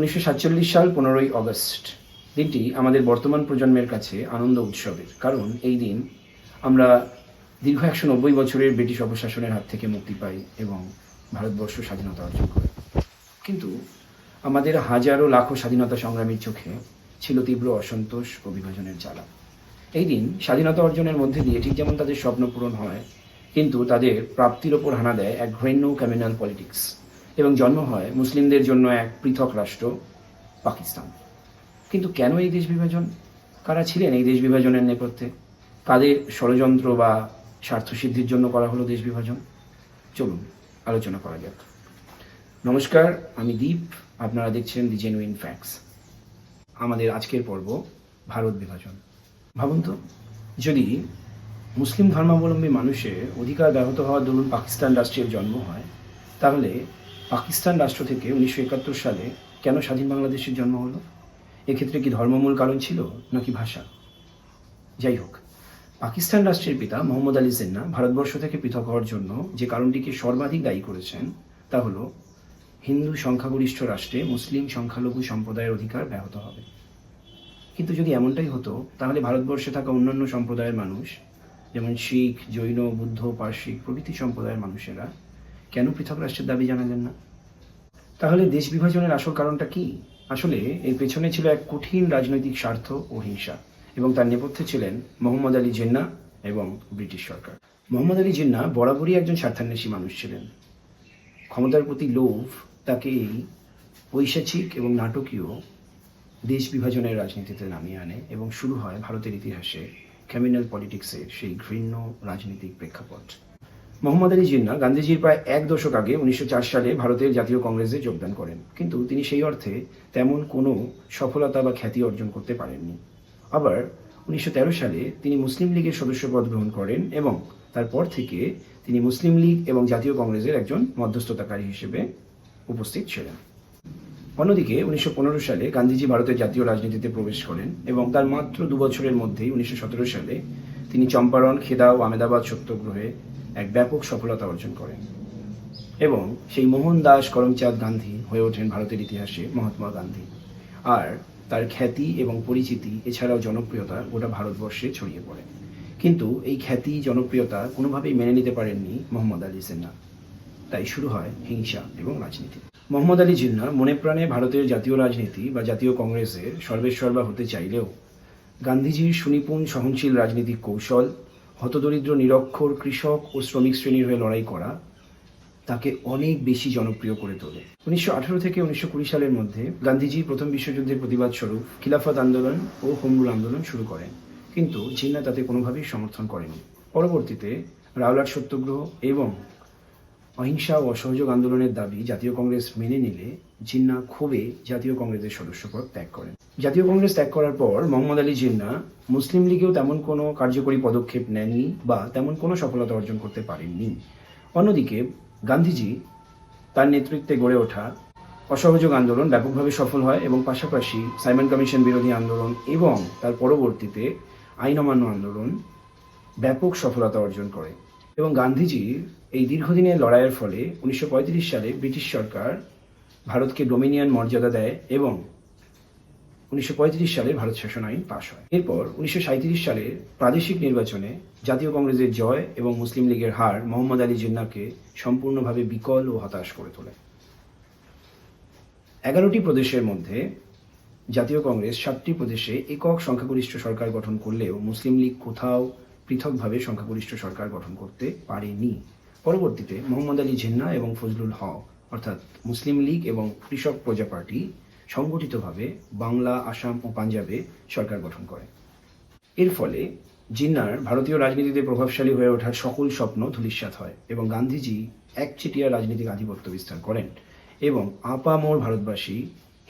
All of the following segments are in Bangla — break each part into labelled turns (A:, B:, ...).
A: উনিশশো সাতচল্লিশ সাল পনেরোই অগস্ট, দিনটি আমাদের বর্তমান প্রজন্মের কাছে আনন্দ উৎসবের। কারণ এই দিন আমরা দীর্ঘ একশো নব্বই বছরের ব্রিটিশ অপশাসনের হাত থেকে মুক্তি পাই এবং ভারতবর্ষ স্বাধীনতা অর্জন করে। কিন্তু আমাদের হাজারো লাখো স্বাধীনতা সংগ্রামীর চোখে ছিল তীব্র অসন্তোষ ও বিভাজনের জ্বালা। এই দিন স্বাধীনতা অর্জনের মধ্যে দিয়ে ঠিক যেমন তাদের স্বপ্ন পূরণ হয়, কিন্তু তাদের প্রাপ্তির ওপর হানা দেয় এক ঘৃণ্য কমিউনাল পলিটিক্স এবং জন্ম হয় মুসলিমদের জন্য এক পৃথক রাষ্ট্র, পাকিস্তান। কিন্তু কেন এই দেশ বিভাজন? কারা ছিলেন এই দেশ বিভাজনের নেপথ্যে? কাদের ষড়যন্ত্র বা স্বার্থসিদ্ধির জন্য করা হলো দেশ বিভাজন? চলুন, আলোচনা করা যাক। নমস্কার, আমি দীপ। আপনারা দেখছেন দি জেনুইন ফ্যাক্টস। আমাদের আজকের পর্ব ভারত বিভাজন। ভাবুন তো, যদি মুসলিম ধর্মাবলম্বী মানুষের অধিকার ব্যাহত হওয়ার দরুন পাকিস্তান রাষ্ট্রের জন্ম হয়, তাহলে পাকিস্তান রাষ্ট্র থেকে উনিশশো একাত্তর সালে কেন স্বাধীন বাংলাদেশের জন্ম হলো? এক্ষেত্রে কি ধর্মমূল কারণ ছিল নাকি ভাষা? যাই হোক, পাকিস্তান রাষ্ট্রের পিতা মোহাম্মদ আলী জিন্না ভারতবর্ষ থেকে পৃথক হওয়ার জন্য যে কারণটিকে সর্বাধিক দায়ী করেছেন তা হলো, হিন্দু সংখ্যাগরিষ্ঠ রাষ্ট্রে মুসলিম সংখ্যালঘু সম্প্রদায়ের অধিকার ব্যাহত হবে। কিন্তু যদি এমনটাই হতো, তাহলে ভারতবর্ষে থাকা অন্যান্য সম্প্রদায়ের মানুষ, যেমন শিখ, জৈন, বুদ্ধ পার্সিক প্রভৃতি সম্প্রদায়ের মানুষেরা কেন পৃথক রাষ্ট্রের দাবি জানালেন না? তাহলে দেশ বিভাজনের আসল কারণটা কি? আসলে এর পেছনে ছিল এক কঠিন রাজনৈতিক স্বার্থ ও হিংসা, এবং তার নেপথ্যে ছিলেন মোহাম্মদ আলী জিন্না এবং ব্রিটিশ সরকার। মোহাম্মদ আলী জিন্না বরাবরই একজন স্বার্থান্বেষী মানুষ ছিলেন। ক্ষমতার প্রতি লোভ, তাকে এই পৈশাচিক এবং নাটকীয় দেশ বিভাজনের রাজনীতিতে নামিয়ে আনে, এবং শুরু হয় ভারতের ইতিহাসে ক্যামিনাল পলিটিক্সের সেই ঘৃণ্য রাজনৈতিক প্রেক্ষাপট। মোহাম্মদ আলী জিন্না গান্ধীজির প্রায় এক দশক আগে উনিশশো চার সালে ভারতের জাতীয় কংগ্রেসে যোগদান করেন। কিন্তু তিনি সেই অর্থে তেমন কোনো সফলতা বা খ্যাতি অর্জন করতে পারেননি। আবার উনিশশো সালে তিনি মুসলিম লীগের সদস্যপদ গ্রহণ করেন এবং তারপর থেকে তিনি মুসলিম লীগ এবং জাতীয় কংগ্রেসের একজন মধ্যস্থতাকারী হিসেবে উপস্থিত ছিলেন। অন্যদিকে উনিশশো পনেরো সালে গান্ধীজি ভারতের জাতীয় রাজনীতিতে প্রবেশ করেন এবং তার মাত্র দু বছরের মধ্যেই উনিশশো সতেরো সালে তিনি চম্পারণ, খেদা ও আমেদাবাদ সত্যগ্রহে এক ব্যাপক সফলতা অর্জন করেন। এবং সেই মোহনদাস করমচাঁদ গান্ধী হয়ে ওঠেন ভারতের ইতিহাসে মহাত্মা গান্ধী। আর তার খ্যাতি এবং পরিচিতি এছাড়াও জনপ্রিয়তা গোটা ভারতবর্ষে ছড়িয়ে পড়ে। কিন্তু এই খ্যাতি, জনপ্রিয়তা কোনোভাবেই মেনে নিতে পারেননি মোহাম্মদ আলী জিন্না। তাই শুরু হয় হিংসা এবং রাজনীতি। মোহাম্মদ আলী জিন্না মনে প্রাণে ভারতের জাতীয় রাজনীতি বা জাতীয় কংগ্রেসের সর্বেসর্বা হতে চাইলেও গান্ধীজির সুনিপুণ সহনশীল রাজনৈতিক কৌশল হতদরিদ্র, নিরক্ষর কৃষক ও শ্রমিক শ্রেণির হয়ে লড়াই করা তাকে অনেক বেশি জনপ্রিয় করে তোলে। উনিশশো আঠারো থেকে উনিশশো কুড়ি সালের মধ্যে গান্ধীজি প্রথম বিশ্বযুদ্ধের প্রতিবাদ স্বরূপ খিলাফত আন্দোলন ও হোমরুল আন্দোলন শুরু করেন। কিন্তু জিন্না তাতে কোনোভাবেই সমর্থন করেনি। পরবর্তীতে রাওলাট সত্যাগ্রহ এবং অহিংসা ও অসহযোগ আন্দোলনের দাবি জাতীয় কংগ্রেস মেনে নিলে জিন্না ক্ষোভে জাতীয় কংগ্রেসের সদস্যপদ ত্যাগ করেন। জাতীয় কংগ্রেস ত্যাগ করার পর মোহাম্মদ আলী জিন্না মুসলিম লীগেও তেমন কোনো কার্যকরী পদক্ষেপ নেননি বা তেমন কোনো সফলতা অর্জন করতে পারেননি। অন্যদিকে, গান্ধীজি তার নেতৃত্বে গড়ে ওঠা অসহযোগ আন্দোলন ব্যাপকভাবে সফল হয় এবং পাশাপাশি সাইমন কমিশন বিরোধী আন্দোলন এবং তার পরবর্তীতে আইন অমান্য আন্দোলন ব্যাপক সফলতা অর্জন করে। এবং গান্ধীজির এই দীর্ঘদিনের লড়াইয়ের ফলে উনিশশো পঁয়ত্রিশ সালে ব্রিটিশ সরকার ভারতকে ডোমিনিয়ন মর্যাদা দেয় এবং উনিশশো সালে ভারত শাসন আইন পাশ হয়। এরপর উনিশশো সালের প্রাদেশিক নির্বাচনে জাতীয় কংগ্রেসের জয় এবং মুসলিম লীগের হার মোহাম্মদ আলী জিন্নাকে সম্পূর্ণভাবে বিকল ও হতাশ করে তোলে। এগারোটি প্রদেশের মধ্যে জাতীয় কংগ্রেস সাতটি প্রদেশে একক সংখ্যাগরিষ্ঠ সরকার গঠন করলেও মুসলিম লীগ কোথাও পৃথকভাবে সংখ্যাগরিষ্ঠ সরকার গঠন করতে পারেনি। পরবর্তীতে মোহাম্মদ আলী জিন্না এবং ফজলুল হক, অর্থাৎ মুসলিম লীগ এবং কৃষক প্রজা পার্টি সংগঠিতভাবে বাংলা, আসাম ও পাঞ্জাবে সরকার গঠন করে। এর ফলে জিন্নার ভারতীয় রাজনীতিতে প্রভাবশালী হয়ে ওঠার সকল স্বপ্ন ধূলিসাৎ হয় এবং গান্ধীজি একচেটিয়া রাজনৈতিক আধিপত্য বিস্তার করেন এবং আপামোর ভারতবাসী,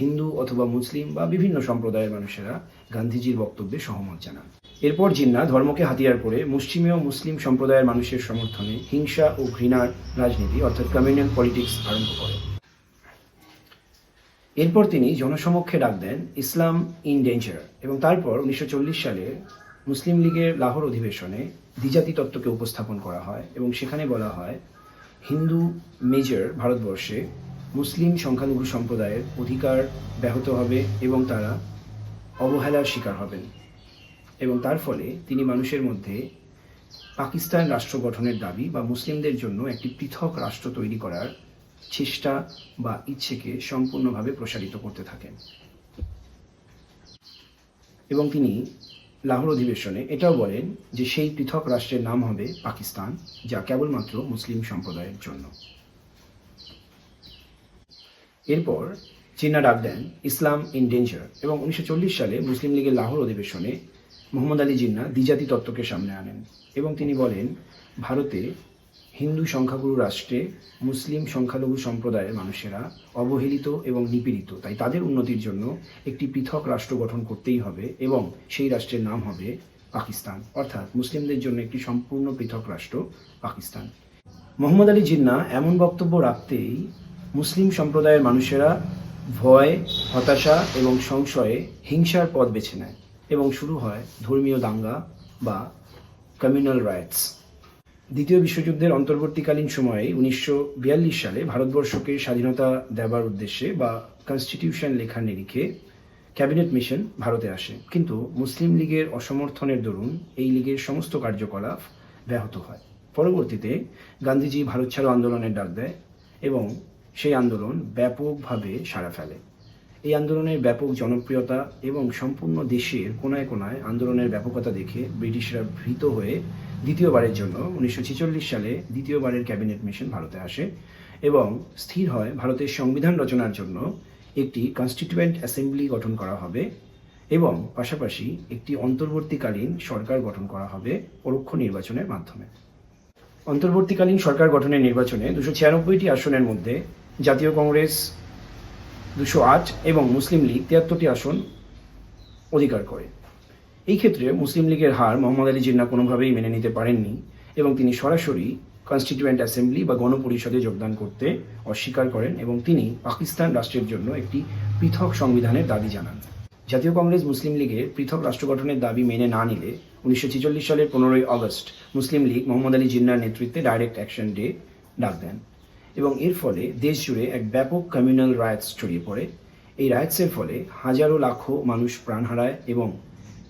A: হিন্দু অথবা মুসলিম বা বিভিন্ন সম্প্রদায়ের মানুষেরা গান্ধীজির বক্তব্যে সহমত জানান। এরপর জিন্না ধর্মকে হাতিয়ার করে মুসলিমীয় মুসলিম সম্প্রদায়ের মানুষের সমর্থনে হিংসা ও ঘৃণার রাজনীতি, অর্থাৎ কমিউনাল পলিটিক্স আরম্ভ করেন। এরপর তিনি জনসমক্ষে ডাক দেন ইসলাম ইন ডেঞ্জার এবং তারপর উনিশশো চল্লিশ সালে মুসলিম লীগের লাহোর অধিবেশনে দ্বিজাতি তত্ত্বকে উপস্থাপন করা হয় এবং সেখানে বলা হয়, হিন্দু মেজর ভারতবর্ষে মুসলিম সংখ্যালঘু সম্প্রদায়ের অধিকার ব্যাহত হবে এবং তারা অবহেলার শিকার হবেন। এবং তার ফলে তিনি মানুষের মধ্যে পাকিস্তান রাষ্ট্র গঠনের দাবি বা মুসলিমদের জন্য একটি পৃথক রাষ্ট্র তৈরি করার চেষ্টা বা ইচ্ছেকে সম্পূর্ণভাবে প্রসারিত করতে থাকেন। এবং তিনি লাহোর অধিবেশনে এটাও বলেন যে সেই পৃথক রাষ্ট্রের নাম হবে পাকিস্তান, যা কেবলমাত্র মুসলিম সম্প্রদায়ের জন্য। এরপর চীনা ডাক দেন ইসলাম ইন ডেঞ্জার এবং উনিশশো চল্লিশ সালে মুসলিম লীগের লাহোর অধিবেশনে মোহাম্মদ আলী জিন্না দ্বিজাতি তত্ত্বকে সামনে আনেন এবং তিনি বলেন, ভারতে হিন্দু সংখ্যাগুরু রাষ্ট্রে মুসলিম সংখ্যালঘু সম্প্রদায়ের মানুষেরা অবহেলিত এবং নিপীড়িত। তাই তাদের উন্নতির জন্য একটি পৃথক রাষ্ট্র গঠন করতেই হবে এবং সেই রাষ্ট্রের নাম হবে পাকিস্তান। অর্থাৎ মুসলিমদের জন্য একটি সম্পূর্ণ পৃথক রাষ্ট্র পাকিস্তান। মোহাম্মদ আলী জিন্না এমন বক্তব্য রাখতেই মুসলিম সম্প্রদায়ের মানুষেরা ভয়, হতাশা এবং সংশয়ে হিংসার পথ বেছে নেয় এবং শুরু হয় ধর্মীয় দাঙ্গা বা কমিউনাল রাইটস দ্বিতীয় বিশ্বযুদ্ধের অন্তর্বর্তীকালীন সময়ে উনিশশো বিয়াল্লিশ সালে ভারতবর্ষকে স্বাধীনতা দেবার উদ্দেশ্যে বা কনস্টিটিউশন লেখার নিরিখে ক্যাবিনেট মিশন ভারতে আসে। কিন্তু মুসলিম লীগের অসমর্থনের দরুন এই লীগের সমস্ত কার্যকলাপ ব্যাহত হয়। পরবর্তীতে গান্ধীজি ভারত ছাড়ো আন্দোলনের ডাক দেয় এবং সেই আন্দোলন ব্যাপকভাবে সাড়া ফেলে। এই আন্দোলনের ব্যাপক জনপ্রিয়তা এবং সম্পূর্ণ দেশের কোনায় কোনায় আন্দোলনের ব্যাপকতা দেখে ব্রিটিশরা ভীত হয়ে দ্বিতীয়বারের জন্য উনিশশো ছেচল্লিশ সালে দ্বিতীয়বারের ক্যাবিনেট মিশন ভারতে আসে এবং স্থির হয় ভারতের সংবিধান রচনার জন্য একটি কনস্টিটিউয়েন্ট অ্যাসেম্বলি গঠন করা হবে এবং পাশাপাশি একটি অন্তর্বর্তীকালীন সরকার গঠন করা হবে পরোক্ষ নির্বাচনের মাধ্যমে। অন্তর্বর্তীকালীন সরকার গঠনের নির্বাচনে দুশো ছিয়ানব্বইটি আসনের মধ্যে জাতীয় কংগ্রেস দুশো আট এবং মুসলিম লীগ তিয়াত্তরটি আসন অধিকার করে। এই ক্ষেত্রে মুসলিম লীগের হার মোহাম্মদ আলী জিন্না কোনোভাবেই মেনে নিতে পারেননি এবং তিনি সরাসরি কনস্টিটিউয়েন্ট অ্যাসেম্বলি বা গণপরিষদে যোগদান করতে অস্বীকার করেন এবং তিনি পাকিস্তান রাষ্ট্রের জন্য একটি পৃথক সংবিধানের দাবি জানান। জাতীয় কংগ্রেস মুসলিম লীগের পৃথক রাষ্ট্র গঠনের দাবি মেনে না নিলে উনিশশো ছেচল্লিশ সালের পনেরোই আগস্ট মুসলিম লীগ মোহাম্মদ আলী জিন্নার নেতৃত্বে ডাইরেক্ট অ্যাকশন ডে ডাক দেন। এবং এর ফলে দেশ জুড়ে এক ব্যাপক কমিউনাল রাইটস ছড়িয়ে পড়ে। এই রাইটসের ফলে হাজারো লাখো মানুষ প্রাণ হারায় এবং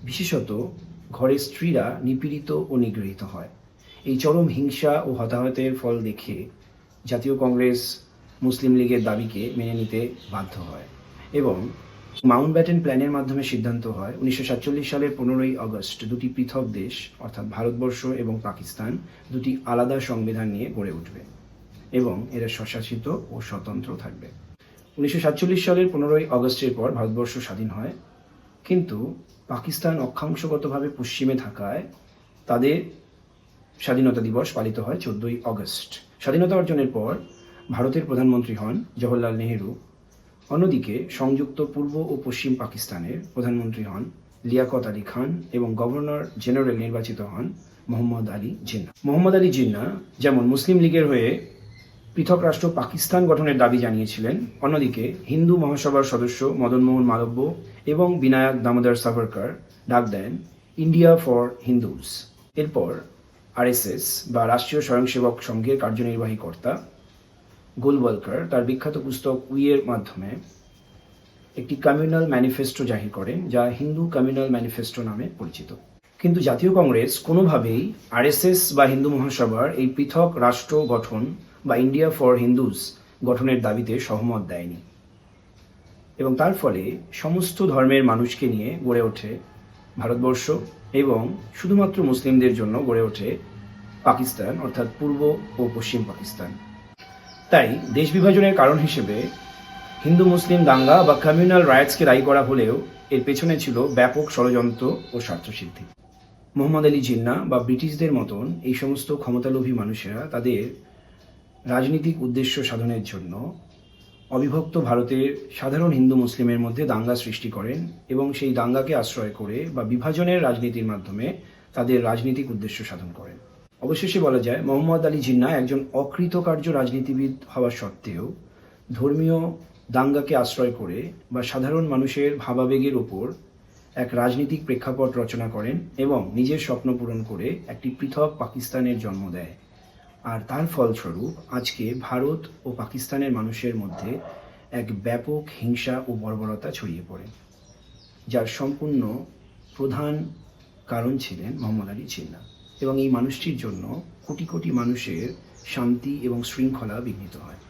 A: বিশেষত ঘরের স্ত্রীরা নিপীড়িত ও নিগৃহীত হয়। এই চরম হিংসা ও হতাহতের ফল দেখে জাতীয় কংগ্রেস মুসলিম লীগের দাবিকে মেনে নিতে বাধ্য হয় এবং মাউন্ট ব্যাটেন প্ল্যানের মাধ্যমে সিদ্ধান্ত হয়, উনিশশো সাতচল্লিশ সালের পনেরোই আগস্ট দুটি পৃথক দেশ, অর্থাৎ ভারতবর্ষ এবং পাকিস্তান, দুটি আলাদা সংবিধান নিয়ে গড়ে উঠবে। এবং এরা স্বশাসিত ও স্বতন্ত্র থাকবে। উনিশশো সাতচল্লিশ সালের পনেরোই আগস্টের পর ভারতবর্ষ স্বাধীন হয়। কিন্তু পাকিস্তান অক্ষাংশগতভাবে পশ্চিমে থাকায় তাদের স্বাধীনতা দিবস পালিত হয় চোদ্দই আগস্ট। স্বাধীনতা অর্জনের পর ভারতের প্রধানমন্ত্রী হন জওহরলাল নেহেরু। অন্যদিকে সংযুক্ত পূর্ব ও পশ্চিম পাকিস্তানের প্রধানমন্ত্রী হন লিয়াকত আলী খান এবং গভর্নর জেনারেল নির্বাচিত হন মোহাম্মদ আলী জিন্না। মোহাম্মদ আলী জিন্না যেমন মুসলিম লীগের হয়ে পৃথক রাষ্ট্র পাকিস্তান গঠনের দাবি জানিয়েছিলেন। অন্যদিকে, হিন্দু মহাসভার সদস্য মদনমোহন মালব্য এবং বিনায়ক দামোদর সাভারকর ডাক দেন ইন্ডিয়া ফর হিন্দুস এরপর আরএসএস বা রাষ্ট্রীয় স্বয়ংসেবক সংঘের কার্যনির্বাহী কর্তা গোলওয়ালকার তার বিখ্যাত পুস্তক উইয়ের মাধ্যমে একটি কমিউনাল ম্যানিফেস্টো জাহির করেন, যা হিন্দু কমিউনাল ম্যানিফেস্টো নামে পরিচিত। কিন্তু জাতীয় কংগ্রেস কোনোভাবেই আরএসএস বা হিন্দু মহাসভার এই পৃথক রাষ্ট্র গঠন বা ইন্ডিয়া ফর হিন্দুস গঠনের দাবিতে সহমত দেয়নি। এবং তার ফলে সমস্ত ধর্মের মানুষকে নিয়ে গড়ে ওঠে ভারতবর্ষ এবং শুধুমাত্র মুসলিমদের জন্য গড়ে ওঠে পাকিস্তান, অর্থাৎ পূর্ব ও পশ্চিম পাকিস্তান। তাই দেশ বিভাজনের কারণ হিসেবে হিন্দু, মুসলিম, দাঙ্গা বা কমিউনাল রাইটসকে দায়ী করা হলেও এর পেছনে ছিল ব্যাপক ষড়যন্ত্র ও স্বার্থসিদ্ধি। মোহাম্মদ আলী জিন্না বা ব্রিটিশদের মতন এই সমস্ত ক্ষমতালোভী মানুষেরা তাদের রাজনৈতিক উদ্দেশ্য সাধনের জন্য অবিভক্ত ভারতের সাধারণ হিন্দু মুসলিমের মধ্যে দাঙ্গা সৃষ্টি করেন এবং সেই দাঙ্গাকে আশ্রয় করে বা বিভাজনের রাজনীতির মাধ্যমে তাদের রাজনৈতিক উদ্দেশ্য সাধন করেন। অবশেষে বলা যায়, মোহাম্মদ আলী জিন্না একজন অকৃতকার্য রাজনীতিবিদ হওয়া সত্ত্বেও ধর্মীয় দাঙ্গাকে আশ্রয় করে বা সাধারণ মানুষের ভাবাবেগের ওপর এক রাজনৈতিক প্রেক্ষাপট রচনা করেন এবং নিজের স্বপ্ন পূরণ করে একটি পৃথক পাকিস্তানের জন্ম দেয়। আর তার ফলস্বরূপ আজকে ভারত ও পাকিস্তানের মানুষের মধ্যে এক ব্যাপক হিংসা ও বর্বরতা ছড়িয়ে পড়ে, যার সম্পূর্ণ প্রধান কারণ ছিলেন মোহাম্মদ আলী জিন্না এবং এই মানুষটির জন্য কোটি কোটি মানুষের শান্তি এবং শৃঙ্খলা বিঘ্নিত হয়।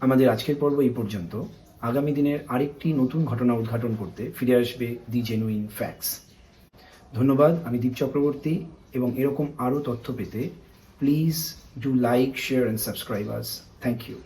A: আমাদের আজকের পর্ব এই পর্যন্ত। আগামী দিনের আরেকটি নতুন ঘটনা উদ্ঘাটন করতে ফিরে আসবে দি জেনুইন ফ্যাক্টস। ধন্যবাদ, আমি দীপ চক্রবর্তী এবং এরকম আরও তথ্য পেতে please do like, share, and subscribe us. Thank you.